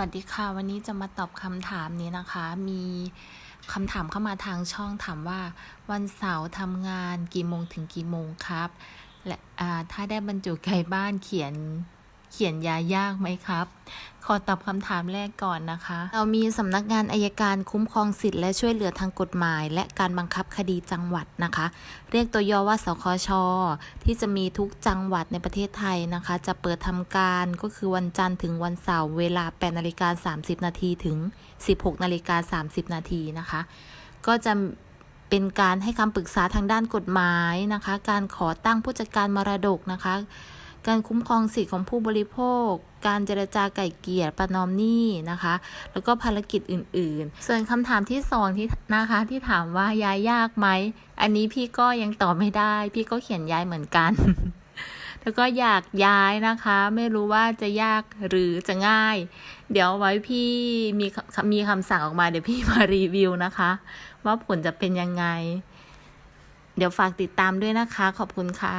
วัสดีค่ะวันนี้จะมาตอบคำถามนี้นะคะ มีคำถามเข้ามาทางช่องถามว่า วันเสาร์ทำงานกี่โมงถึงกี่โมงครับ และถ้าได้บรรจุไก่บ้านเขียน เขียนยายากไหมครับ ขอตอบคำถามแรกก่อนนะคะ เรามีสำนักงานอายการคุ้มครองสิทธิ์และช่วยเหลือทางกฎหมาย และการบังคับคดีจังหวัดนะคะ เรียกตัวย่อว่าสคช ที่จะมีทุกจังหวัดในประเทศไทยนะคะ จะเปิดทำการก็คือวันจันทร์ถึงวันเสาร์เวลา8นาฬิกา30 นาทีถึง 16นาฬิกา30 นาทีนะคะ ก็จะเป็นการให้คำปรึกษาทางด้านกฎหมายนะคะ การขอตั้งผู้จัดการมรดกนะคะ การคุ้มครองสิทธิของผู้บริโภค การเจรจาไก่เกลี่ยประนอมหนี้นะคะ แล้วก็ภารกิจอื่นๆ ส่วนคำถามที่สองที่นะคะที่ถามว่าย้ายยากไหม อันนี้พี่ก็ยังตอบไม่ได้ พี่ก็เขียนย้ายเหมือนกัน แล้วก็อยากย้ายนะคะ ไม่รู้ว่าจะยากหรือจะง่าย เดี๋ยวไว้พี่มีมีคำสั่งออกมาเดี๋ยวพี่มารีวิวนะคะ ว่าผลจะเป็นยังไง เดี๋ยวฝากติดตามด้วยนะคะ ขอบคุณค่ะ